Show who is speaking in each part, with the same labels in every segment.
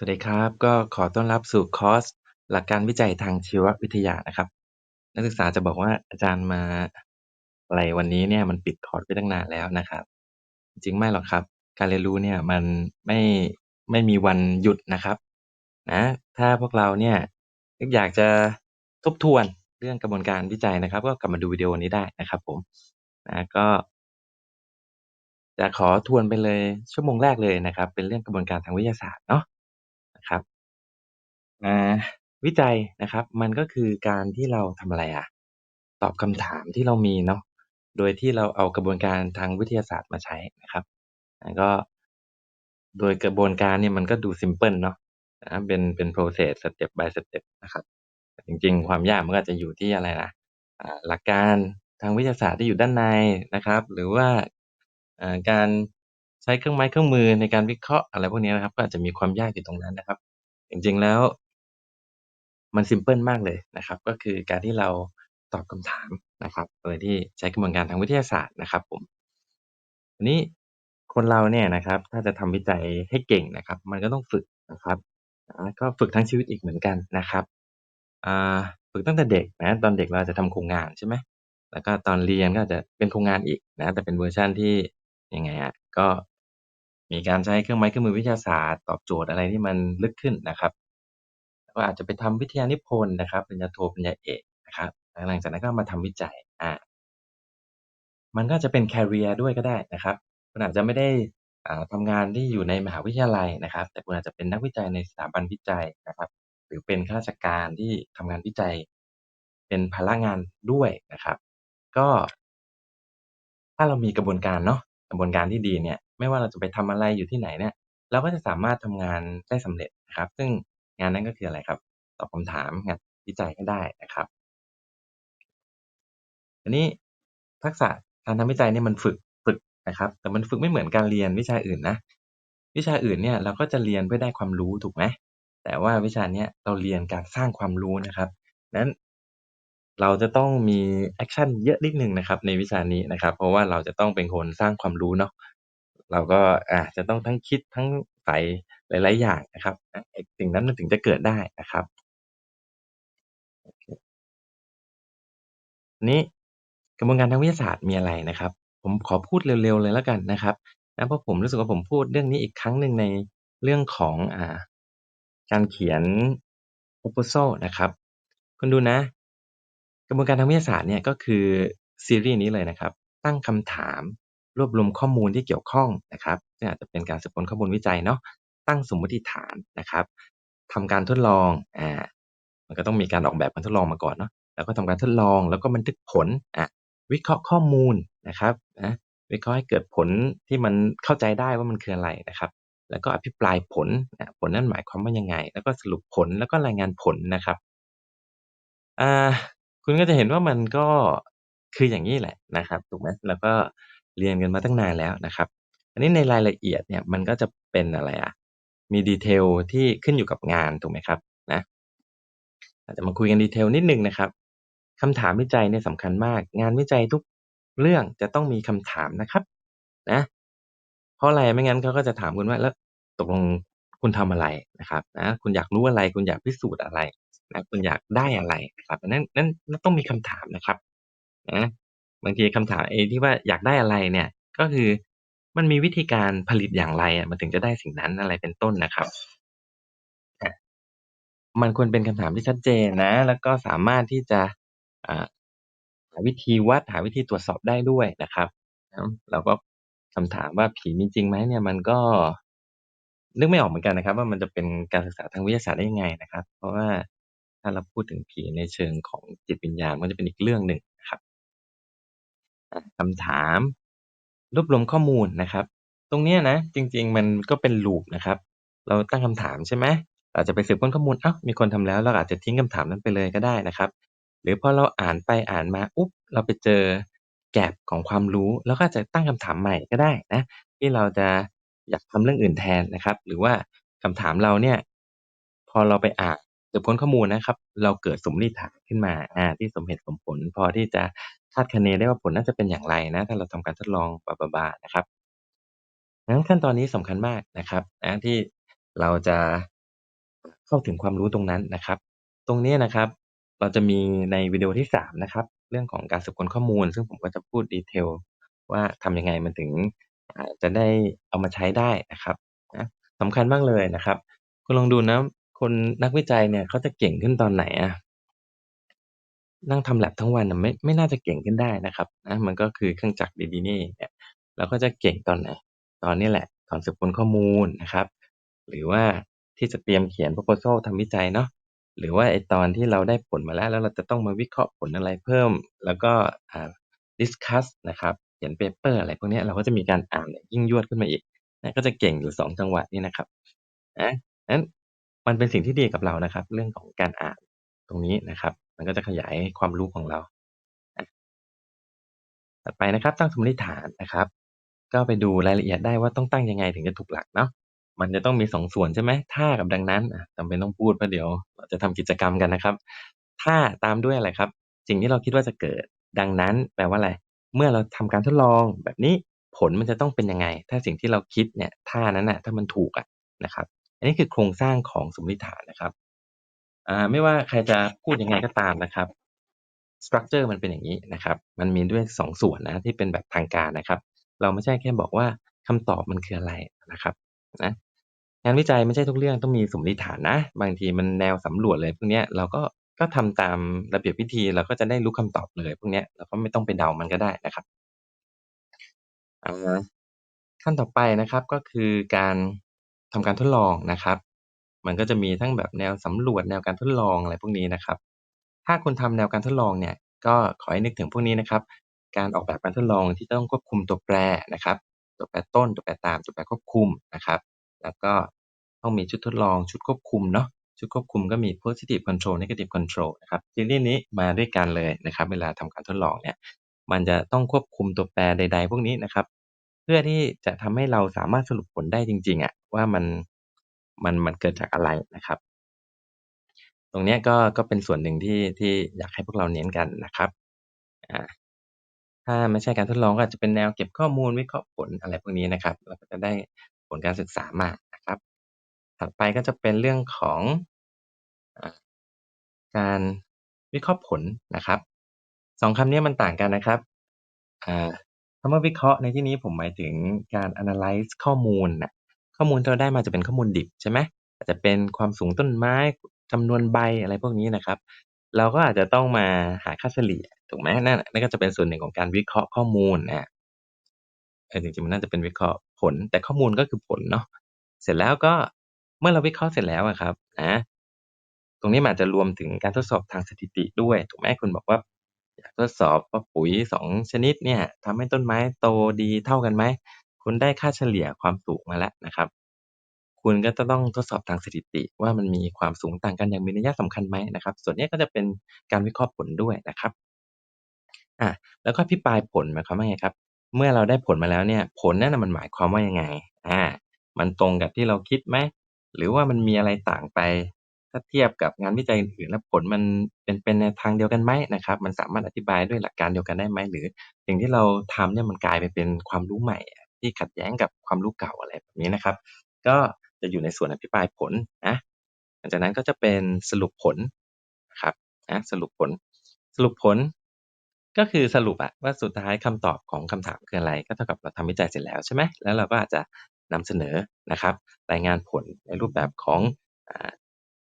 Speaker 1: สวัสดีครับ ก็ขอต้อนรับสู่คอร์ส หลักการวิจัยทางชีววิทยานะครับ นักศึกษาจะบอกว่าอาจารย์มาอะไรวันนี้เนี่ยมันปิดคอร์สไปตั้งนานแล้วนะครับ จริงไม่หรอกครับ การเรียนรู้เนี่ยมันไม่ไม่มีวันหยุดนะครับนะถ้าพวกเราเนี่ยอยากจะทบทวนเรื่องกระบวนการวิจัยนะครับ ก็กลับมาดูวิดีโอนี้ได้นะครับผมนะก็จะขอทวนไปเลยชั่วโมงแรกเลยนะครับ เป็นเรื่องกระบวนการทางวิทยาศาสตร์เนาะ อ่า วิจัยนะครับ มันก็คือการที่เราทำอะไรอะ ตอบคำถามที่เรามีเนาะ โดยที่เราเอากระบวนการทางวิทยาศาสตร์มาใช้นะครับก็ โดยกระบวนการเนี่ยมันก็ดูซิมเพิลเนาะนะเป็น เป็น process step by step นะครับ แต่จริง ๆ ความยากมันก็อาจจะอยู่ที่อะไรนะ อ่า หลักการทางวิทยาศาสตร์ที่อยู่ด้านในนะครับ หรือว่า อ่า การใช้เครื่องไม้เครื่องมือในการวิเคราะห์ อะไรพวกนี้นะครับ ก็อาจจะมีความยากอยู่ตรงนั้นนะครับ จริง ๆ แล้ว มันซิมเพิลมากเลยนะครับ ก็คือการที่เราตอบคำถามนะครับโดยที่ใช้กระบวนการทางวิทยาศาสตร์นะครับผมทีนี้คนเราเนี่ยนะครับถ้าจะทำวิจัยให้เก่งนะครับ มันก็ต้องฝึกนะครับก็ฝึกทั้งชีวิตอีกเหมือนกันนะครับฝึกตั้งแต่เด็กนะตอนเด็กเราจะทำโครงงานใช่ไหมแล้วก็ตอนเรียนก็จะเป็นโครงงานอีกนะแต่เป็นเวอร์ชันที่ยังไงอะก็มีการใช้เครื่องไม้เครื่องมือวิทยาศาสตร์ ตอบโจทย์อะไรที่มันลึกขึ้นนะครับ ก็อาจจะไปทำวิทยานิพนธ์นะครับปริญญาโทปริญญาเอกนะครับหลังจากนั้นก็มาทำวิจัยอ่ามันก็จะเป็น career ด้วยก็ได้นะครับคุณอาจจะไม่ได้อ่าทำงานที่อยู่ในมหาวิทยาลัยนะครับ แต่คุณอาจจะเป็นนักวิจัยในสถาบันวิจัยนะครับ หรือเป็นข้าราชการที่ทำงานวิจัย เป็นภาระงานด้วยนะครับ ก็ ถ้าเรามีกระบวนการเนาะกระบวนการที่ดีเนี่ย ไม่ว่าเราจะไปทำอะไรอยู่ที่ไหนเนี่ย เราก็จะสามารถทำงานได้สำเร็จนะครับ ซึ่ง งานนั้นก็คืออะไรครับ ตอบคำถามงานวิจัยให้ได้นะครับทีนี้ทักษะการทำวิจัยเนี่ยมันฝึกฝึกนะครับ แต่มันฝึกไม่เหมือนการเรียนวิชาอื่นนะ วิชาอื่นเนี่ยเราก็จะเรียนเพื่อได้ความรู้ถูกไหมแต่ว่าวิชาเนี้ยเราเรียนการสร้างความรู้นะครับนั้นเราจะต้องมีแอคชั่นเยอะนิดหนึ่งนะครับ ในวิชานี้นะครับ เพราะว่าเราจะต้องเป็นคนสร้างความรู้เนาะเราก็อาจะต้องทั้งคิดทั้งใส่ หลาย ๆ อย่างนะครับนะไอ้สิ่งนั้นมันถึงจะเกิดได้นะครับนี้กระบวนการทางวิทยาศาสตร์มีอะไรนะครับ ผมขอพูดเร็ว ๆ เลยแล้วกันนะครับนะเพราะผมรู้สึกว่าผมพูดเรื่องนี้อีกครั้งหนึ่งในเรื่องของอ่าการเขียน proposal นะครับคุณดูนะ กระบวนการทางวิทยาศาสตร์เนี่ยก็คือซีรีส์นี้เลยนะครับ ตั้งคำถามรวบรวมข้อมูลที่เกี่ยวข้องนะครับซึ่งอาจจะเป็นการสืบค้นข้อมูลวิจัยเนาะ ตั้งสมมติฐานนะครับทำการทดลองอ่ามันก็ต้องมีการออกแบบการทดลองมาก่อนเนาะแล้วก็ทำการทดลองแล้วก็บันทึกผลอะวิเคราะห์ข้อมูลนะครับนะวิเคราะห์ให้เกิดผลที่มันเข้าใจได้ว่ามันคืออะไรนะครับ แล้วก็อภิปรายผลนะผลนั้นหมายความว่ายังไง แล้วก็สรุปผลแล้วก็รายงานผลนะครับอ่าคุณก็จะเห็นว่ามันก็คืออย่างนี้แหละนะครับถูกไหมแล้วก็เรียนกันมาตั้งนานแล้วนะครับ อันนี้ในรายละเอียดเนี่ยมันก็จะเป็นอะไรอะ มีดีเทลที่ขึ้นอยู่กับงานถูกไหมครับนะอาจจะมาคุยกันดีเทลนิดหนึ่งนะครับคำถามวิจัยเนี่ยสำคัญมาก งานวิจัยทุกเรื่องจะต้องมีคำถามนะครับ นะ เพราะอะไรไม่งั้นเขาก็จะถามคุณว่าแล้วตกลงคุณทำอะไรนะครับนะคุณอยากรู้อะไร คุณอยากพิสูจน์อะไรนะคุณอยากได้อะไรนะครับนั้นนั้นนั้นต้องมีคำถามนะครับนะบางทีคำถามไอ้ที่ว่าอยากได้อะไรเนี่ย ก็คือ มันมีวิธีการผลิตอย่างไรอะ มันถึงจะได้สิ่งนั้น อะไรเป็นต้นนะครับ อา มันควรเป็นคำถามที่ชัดเจนนะ แล้วก็สามารถที่จะ อ่า หาวิธีวัด หาวิธีตรวจสอบได้ด้วยนะครับ เนาะ เราก็ คำถามว่า ผีมีจริงไหม เนี่ย มันก็ นึกไม่ออกเหมือนกันนะครับว่า มันจะเป็นการศึกษาทางวิทยาศาสตร์ได้ยังไงนะครับ เพราะว่าถ้าเราพูดถึงผีในเชิงของจิตวิญญาณ มันจะเป็นอีกเรื่องหนึ่งนะครับ อา คำถาม รวบรวมข้อมูลนะครับ ตรงเนี้ยนะ จริง ๆ มันก็เป็น loop นะครับ เราตั้งคำถามใช่ไหมเราจะไปสืบค้นข้อมูล อ้าว มีคนทำแล้ว เราอาจจะทิ้งคำถามนั้นไปเลยก็ได้นะครับ หรือพอเราอ่านไปอ่านมา อุ๊บ เราไปเจอ gap ของความรู้ เราก็อาจจะตั้งคำถามใหม่ก็ได้นะ ที่เราจะอยากทำเรื่องอื่นแทนนะครับ หรือว่าคำถามเราเนี่ย พอเราไปอ่านสืบค้นข้อมูลนะครับ เราเกิดสมมติฐานขึ้นมา อ่า ที่สมเหตุสมผล พอที่จะ คาดคะเนได้ว่าผลน่าจะเป็นอย่างไรนะ ถ้าเราทำการทดลองบลาๆๆนะครับดังนั้นขั้นตอนนี้สำคัญมากนะครับนะที่เราจะเข้าถึงความรู้ตรงนั้นนะครับ ตรงนี้นะครับ เราจะมีในวิดีโอที่ 3 นะครับ เรื่องของการสืบค้นข้อมูล ซึ่งผมก็จะพูด detail ว่าทำยังไงมันถึงจะได้เอามาใช้ได้นะครับนะสำคัญมากเลยนะครับ คุณลองดูนะคนนักวิจัยเนี่ยเขาจะเก่งขึ้นตอนไหนอะ? นั่งทำ lab ทั้งวันน่ะ ไม่ ไม่น่าจะเก่งขึ้นได้นะครับนะ มันก็คือเครื่องจักรดี ๆ นี่เองเนี่ยแล้วก็จะเก่งตอนไหน?ตอนนี้แหละ ตอนสืบค้นข้อมูลนะครับ หรือว่าที่จะเตรียมเขียน proposal ทำวิจัยเนาะ หรือว่าไอ้ตอนที่เราได้ผลมาแล้ว แล้วเราจะต้องมาวิเคราะห์ผลอะไรเพิ่ม แล้วก็ อ่า discuss นะครับ เขียน paper อะไรพวกเนี้ย เราก็จะมีการอ่านยิ่งยวดขึ้นมาอีกนะก็จะเก่งอยู่ 2 จังหวะนี้นะครับ นะ งั้นมันเป็นสิ่งที่ดีกับเรานะครับ เรื่องของการอ่านตรงนี้นะครับ มันก็จะขยายความรู้ของเราอะถัดไปนะครับตั้งสมมติฐานนะครับ ก็ไปดูรายละเอียดได้ว่าต้องตั้งยังไงถึงจะถูกหลักเนาะมันจะต้องมี2ส่วนใช่ไหม?ถ้ากับดังนั้นจำเป็นต้องพูดเพราะเดี๋ยวเราจะทำกิจกรรมกันนะครับ ถ้าตามด้วยอะไรครับ สิ่งที่เราคิดว่าจะเกิด ดังนั้นแปลว่าอะไร?เมื่อเราทำการทดลองแบบนี้ผลมันจะต้องเป็นยังไง?ถ้าสิ่งที่เราคิดเนี่ย ถ้านั้นน่ะ ถ้ามันถูกอะนะครับ อันนี้คือโครงสร้างของสมมติฐานนะครับ ไม่ว่าใครจะพูดยังไงก็ตามนะครับสตรักเชอร์มันเป็นอย่างงี้นะครับ มันมีด้วย2ส่วนนะที่เป็นแบบทางการนะครับ เราไม่ใช่แค่บอกว่าคำตอบมันคืออะไรนะครับนะงานวิจัยไม่ใช่ทุกเรื่องต้องมีสมมติฐานนะ บางทีมันแนวสำรวจอะไรพวกนี้เราก็ก็ทำตามระเบียบวิธีเราก็จะได้รู้คำตอบเลยพวกนี้เราก็ไม่ต้องไปเดามันก็ได้นะครับอะฮะขั้นต่อไปนะครับก็คือการทำการทดลองนะครับ มันก็จะมีทั้งแบบแนวสำรวจแนวการทดลองอะไรพวกนี้นะครับ ถ้าคุณทำแนวการทดลองเนี่ยก็ขอให้นึกถึงพวกนี้นะครับ การออกแบบการทดลองที่ต้องควบคุมตัวแปรนะครับ ตัวแปรต้นตัวแปรตามตัวแปรควบคุมนะครับ แล้วก็ต้องมีชุดทดลองชุดควบคุมเนาะชุดควบคุมก็มี Positive Control Negative Control นะครับซีรีส์นี้มาด้วยกันเลยนะครับ เวลาทำการทดลองเนี่ย มันจะต้องควบคุมตัวแปรใด ๆ พวกนี้นะครับ เพื่อที่จะทำให้เราสามารถสรุปผลได้จริงๆอะว่ามัน มันมันเกิดจากอะไรนะครับ ตรงนี้ก็ก็เป็นส่วนหนึ่งที่ที่อยากให้พวกเราเน้นกันนะครับอาถ้าไม่ใช่การทดลองก็อาจจะเป็นแนวเก็บข้อมูลวิเคราะห์ผลอะไรพวกนี้นะครับ เราก็จะได้ผลการศึกษามานะครับ ถัดไปก็จะเป็นเรื่องของอการวิเคราะห์ผลนะครับ2คำนี้มันต่างกันนะครับคำว่าวิเคราะห์ในที่นี้ผมหมายถึงการ analyze ข้อมูลน่ะ ข้อมูลที่เราได้มาจะเป็นข้อมูลดิบใช่ไหม?อาจจะเป็นความสูงต้นไม้จำนวนใบอะไรพวกนี้นะครับ เราก็อาจจะต้องมาหาค่าเฉลี่ยถูกไหม?นั่นนั่นก็จะเป็นส่วนหนึ่งของการวิเคราะห์ข้อมูลอาเออจริงๆมันน่าจะเป็นวิเคราะห์ผล แต่ข้อมูลก็คือผลเนาะเสร็จแล้วก็เมื่อเราวิเคราะห์เสร็จแล้วครับอาตรงนี้อาจจะรวมถึงการทดสอบทางสถิติด้วย ถูกไหม?คุณบอกว่าอยากทดสอบว่าปุ๋ย2ชนิดเนี่ยทำให้ต้นไม้โตดีเท่ากันไหม? คุณได้ค่าเฉลี่ยความสูงมาแล้วนะครับ คุณก็จะต้องทดสอบทางสถิติว่ามันมีความสูงต่างกันอย่างมีนัยสำคัญไหมนะครับ ส่วนนี้ก็จะเป็นการวิเคราะห์ผลด้วยนะครับอ่าแล้วก็อภิปรายผลหมายความว่าไงครับ?เมื่อเราได้ผลมาแล้วเนี่ย ผลนั้นน่ะมันหมายความว่ายังไง?อ่ามันตรงกับที่เราคิดไหม?หรือว่ามันมีอะไรต่างไป?ถ้าเทียบกับงานวิจัยอื่นแล้วผลมันเป็นไปในทางเดียวกันไหม?นะครับ มันสามารถอธิบายด้วยหลักการเดียวกันได้ไหม?หรือสิ่งที่เราทำเนี่ยมันกลายไปเป็นความรู้ใหม่ ที่ขัดแย้งกับความรู้เก่าอะไรแบบนี้นะครับ ก็จะอยู่ในส่วนอภิปรายผลนะหลังจากนั้นก็จะเป็นสรุปผลนะครับอาสรุปผล สรุปผล ก็คือสรุปอะว่าสุดท้ายคำตอบของคำถามคืออะไร?ก็เท่ากับเราทำวิจัยเสร็จแล้วใช่ไหม?แล้วเราก็อาจจะนำเสนอนะครับ รายงานผลในรูปแบบของอ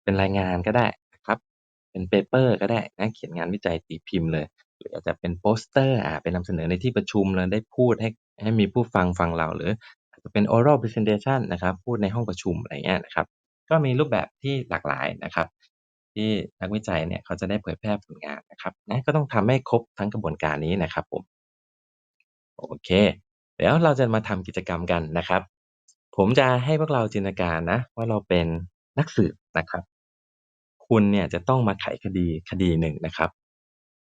Speaker 1: เป็นรายงานก็ได้นะครับ เป็น paper ก็ได้นะเขียนงานวิจัยตีพิมพ์เลย หรืออาจจะเป็นโปสเตอร์อ่าไปนำเสนอในที่ประชุมเราได้พูดให้ ให้มีผู้ฟังฟังเรา หรืออาจจะเป็น oral presentation นะครับ พูดในห้องประชุมอะไรเงี้ยนะครับ ก็มีรูปแบบที่หลากหลายนะครับ ที่นักวิจัยเนี่ยเขาจะได้เผยแพร่ผลงานนะครับนะก็ต้องทำให้ครบทั้งกระบวนการนี้นะครับผมโอเคเดี๋ยวเราจะมาทำกิจกรรมกันนะครับ ผมจะให้พวกเราจินตนาการนะ ว่าเราเป็นนักสืบนะครับ คุณเนี่ยจะต้องมาไขคดีคดีหนึ่งนะครับ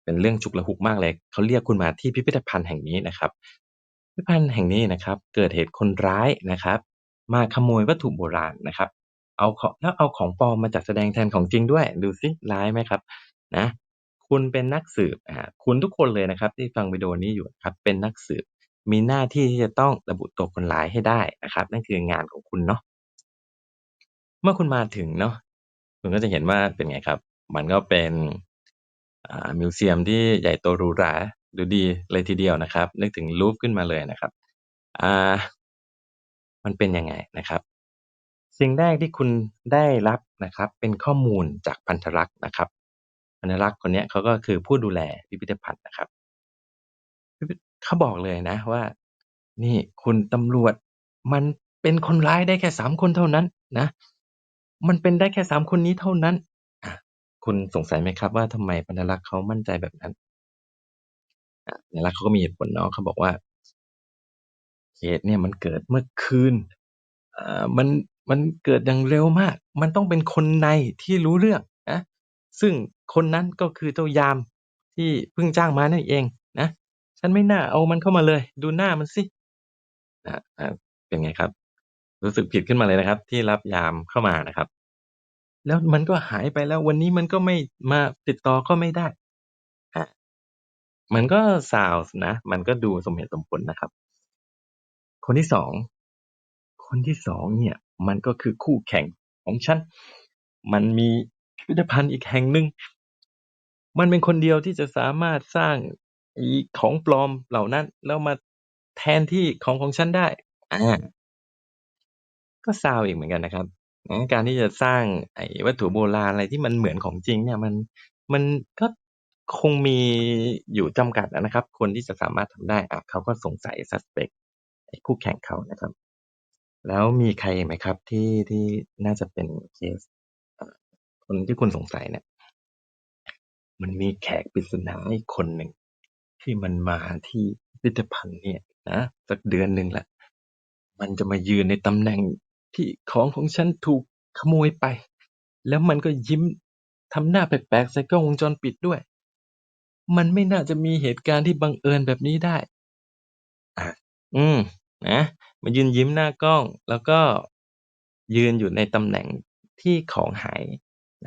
Speaker 1: เป็นเรื่องฉุกละหุกมากเลยเขาเรียกคุณมาที่พิพิธภัณฑ์แห่งนี้นะครับ พิพิธภัณฑ์แห่งนี้นะครับเกิดเหตุคนร้ายนะครับ มาขโมยวัตถุโบราณนะครับ เอาของแล้วเอาของปลอมมาจัดแสดงแทนของจริงด้วย ดูสิร้ายไหมครับ?นะคุณเป็นนักสืบอ่าคุณทุกคนเลยนะครับ ที่ฟังวิดีโอนี้อยู่นะครับเป็นนักสืบ มีหน้าที่ที่จะต้องระบุตัวคนร้ายให้ได้นะครับ นั่นคืองานของคุณเนาะเมื่อคุณมาถึงเนาะคุณก็จะเห็นว่าเป็นไงครับ มันก็เป็นอ่ามิวเซียมที่ใหญ่โตหรูหรา ดูดีเลยทีเดียวนะครับ นึกถึง Louvre ขึ้นมาเลยนะครับอ่ามันเป็นยังไงนะครับ สิ่งแรกที่คุณได้รับนะครับ เป็นข้อมูลจากพันธรักษ์นะครับ พันธรักษ์คนนี้เขาก็คือผู้ดูแลพิพิธภัณฑ์นะครับพิพิเขาบอกเลยนะว่า นี่คุณตำรวจมันเป็นคนร้ายได้แค่3คนเท่านั้นนะ มันเป็นได้แค่3คนนี้เท่านั้นอาคุณสงสัยไหมครับว่าทำไมพันธรักษ์เขามั่นใจแบบนั้น? อาพันรักเขาก็มีเหตุผลเนาะเขาบอกว่า เหตุเนี่ยมันเกิดเมื่อคืนอ่ามันมันเกิดอย่างเร็วมาก มันต้องเป็นคนในที่รู้เรื่องนะซึ่งคนนั้นก็คือเจ้ายามที่เพิ่งจ้างมานั่นเองนะฉันไม่น่าเอามันเข้ามาเลย ดูหน้ามันสิอาอาเป็นไงครับ รู้สึกผิดขึ้นมาเลยนะครับ ที่รับยามเข้ามานะครับ แล้วมันก็หายไปแล้ววันนี้มันก็ไม่มาติดต่อก็ไม่ได้ มันก็ sounds นะ มันก็ดูสมเหตุสมผลนะครับ คนที่2คนที่2เนี่ย มันก็คือคู่แข่งของฉัน มันมีพิพิธภัณฑ์อีกแห่งหนึ่ง มันเป็นคนเดียวที่จะสามารถสร้างอ้ของปลอมเหล่านั้น แล้วมาแทนที่ของของฉันได้ อ่า ก็ sounds อีกเหมือนกันนะครับนะการที่จะสร้างไอ้วัตถุโบราณอะไรที่มันเหมือนของจริง เนี่ย มันมันก็ คงมีอยู่จำกัดอะนะครับ คนที่จะสามารถทำได้อาเขาก็สงสัย suspect ไอ้คู่แข่งเขานะครับ แล้วมีใครอีกไหมครับที่ ที่น่าจะเป็นเคส เอ่อ คนที่คุณสงสัยเนี่ย มันมีแขกปริศนาอีกคนหนึ่ง ที่มันมาที่พิพิธภัณฑ์เนี่ยนะสักเดือนหนึ่งแล้วมันจะมายืนในตำแหน่งที่ของของฉันถูกขโมยไป แล้วมันก็ยิ้มทำหน้าแปลกๆใส่กล้องวงจรปิดด้วย มันไม่น่าจะมีเหตุการณ์ที่บังเอิญแบบนี้ได้อาอืม นะ มายืนยิ้มหน้ากล้อง แล้วก็ยืนอยู่ในตำแหน่งที่ของหาย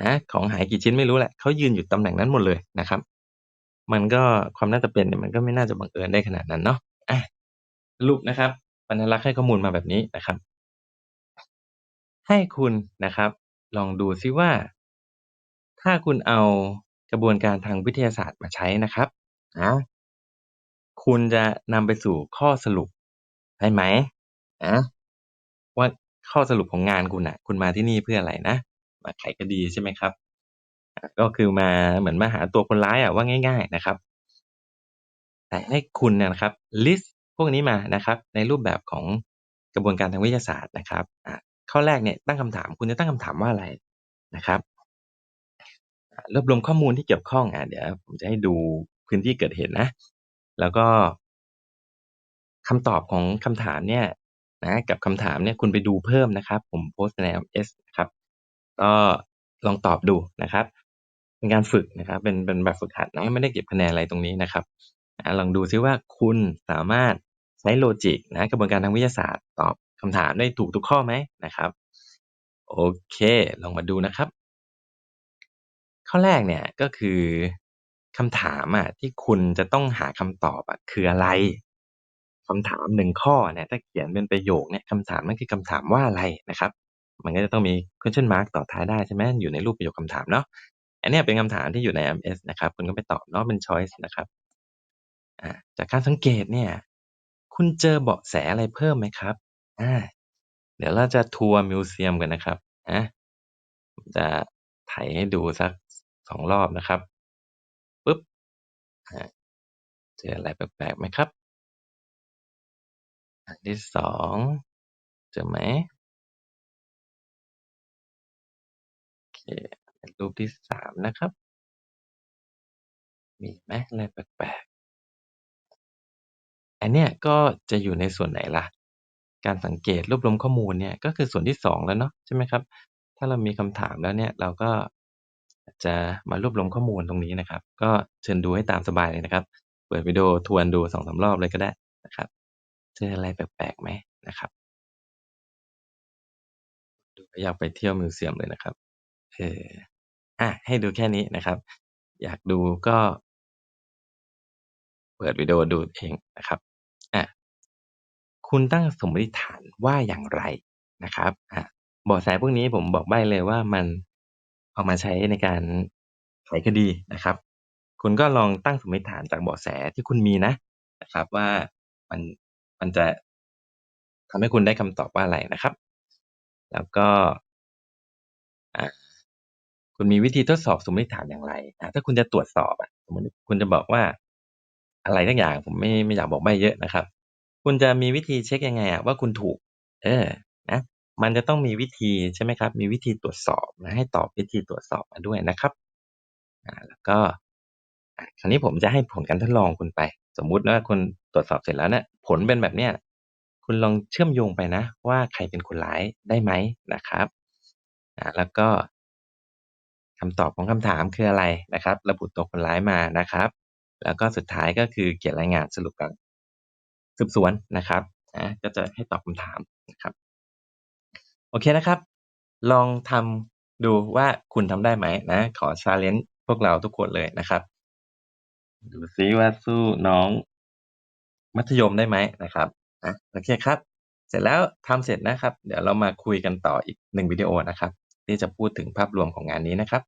Speaker 1: นะ ของหายกี่ชิ้นไม่รู้แหละ เขายืนอยู่ตำแหน่งนั้นหมดเลยนะครับ มันก็ ความน่าจะเป็นเนี่ย มันก็ไม่น่าจะบังเอิญได้ขนาดนั้นเนาะ อา สรุปนะครับพันธรักษ์ให้ข้อมูลมาแบบนี้นะครับ ให้คุณนะครับ ลองดูซิว่า ถ้าคุณเอา กระบวนการทางวิทยาศาสตร์มาใช้นะครับนะคุณจะนำไปสู่ข้อสรุปได้ไหม?นะว่าข้อสรุปของงานคุณนะคุณมาที่นี่เพื่ออะไรนะ มาไขคดีใช่ไหมครับ ก็คือมาเหมือนมาหาตัวคนร้ายอะว่าง่าย ๆนะครับ แต่ให้คุณนะครับลิสต์พวกนี้มานะครับ ในรูปแบบของกระบวนการทางวิทยาศาสตร์นะครับข้อแรกเนี่ยตั้งคำถามคุณจะตั้งคำถามว่าอะไรนะครับ รวบรวมข้อมูลที่เกี่ยวข้อง อ่าเดี๋ยวผมจะให้ดูพื้นที่เกิดเหตุนะ แล้วก็คำตอบของคำถามเนี่ยนะกับคำถามเนี่ยคุณไปดูเพิ่มนะครับ ผมโพสต์ใน LS นะครับก็ลองตอบดูนะครับเป็นการฝึกนะครับ เป็นเป็นแบบฝึกหัดนะไม่ได้เก็บคะแนนอะไรตรงนี้นะครับอาลองดูซิว่าคุณสามารถใช้โลจิกนะกระบวนการทางวิทยาศาสตร์ ตอบคำถามได้ถูกทุกข้อไหมนะครับ โอเค ลองมาดูนะครับ ข้อแรกเนี่ย ก็คือคำถามอะที่คุณจะต้องหาคำตอบอะคืออะไร?คำถาม1ข้อเนี่ย ถ้าเขียนเป็นประโยคเนี่ยคำถามนั้นคือคำถามว่าอะไรนะครับ มันก็จะต้องมี question mark ต่อท้ายได้ใช่ไหมอยู่ในรูปประโยคคำถามเนาะอันเนี้ยเป็นคำถามที่อยู่ใน ms นะครับคุณก็ไปตอบเนาะเป็นชอยซ์นะครับอาจากการสังเกตเนี่ย คุณเจอเบาะแสอะไรเพิ่มไหมครับ?อาเดี๋ยวเราจะทัวร์มิวเซียมกันนะครับอาผมจะไถให้ดูสัก 2รอบนะครับปึ๊บเจออะไรแปลกๆไหมครับ?อันที่2เจอไหม?โอเครูปที่3นะครับ มีไหมอะไรแปลกๆ?อันเนี้ยก็จะอยู่ในส่วนไหนล่ะ?การสังเกตรวบรวมข้อมูลเนี่ยก็คือส่วนที่2แล้วเนาะใช่ไหมครับ?ถ้าเรามีคำถามแล้วเนี่ยเราก็ จะมารวบรวมข้อมูลตรงนี้นะครับ ก็เชิญดูให้ตามสบายเลยนะครับ เปิดวิดีโอทวนดู2-3รอบเลยก็ได้นะครับเจออะไรแปลกๆไหมนะครับ?ดูอยากไปเที่ยวมิวเซียมเลยนะครับเอออาให้ดูแค่นี้นะครับ อยากดูก็ เปิดวิดีโอดูเองนะครับอาคุณตั้งสมมติฐานว่าอย่างไรนะครับ?อาเบาะแสพวกนี้ผมบอกใบ้เลยว่ามัน เอามาใช้ในการไขคดีนะครับ คุณก็ลองตั้งสมมติฐานจากเบาะแสที่คุณมีนะนะครับ ว่ามันมันจะทำให้คุณได้คำตอบว่าอะไรนะครับ แล้วก็คุณมีวิธีทดสอบสมมติฐานอย่างไรอ่าถ้าคุณจะตรวจสอบอะสมมติคุณจะบอกว่าอะไรสักอย่าง ผมไม่ไม่อยากบอกใบ้เยอะนะครับ คุณจะมีวิธีเช็กยังไงอะว่าคุณถูก เออ นะ มันจะต้องมีวิธีใช่ไหมครับ มีวิธีตรวจสอบและให้ตอบวิธีตรวจสอบมาด้วยนะครับอ่าแล้วก็คราวนี้ผมจะให้ผลการทดลองคุณไป สมมุติว่าคุณตรวจสอบเสร็จแล้วเนี่ยผลเป็นแบบเนี้ยคุณลองเชื่อมโยงไปนะ ว่าใครเป็นคนร้ายได้ไหมนะครับอ่าแล้วก็คำตอบของคำถามคืออะไรนะครับ ระบุตัวคนร้ายมานะครับ แล้วก็สุดท้ายก็คือเขียนรายงานสรุปการสืบสวนนะครับอาก็จะให้ตอบคำถามนะครับ โอเคนะครับ ลองทำดูว่าคุณทำได้ไหมนะ ขอชาเลนจ์พวกเราทุกคนเลยนะครับ ดูซิว่าสู้น้อง มัธยมได้ไหมนะครับอะโอเคครับ เสร็จแล้วทำเสร็จนะครับ เดี๋ยวเรามาคุยกันต่ออีกหนึ่งวิดีโอนะครับ ที่จะพูดถึงภาพรวมของงานนี้นะครับ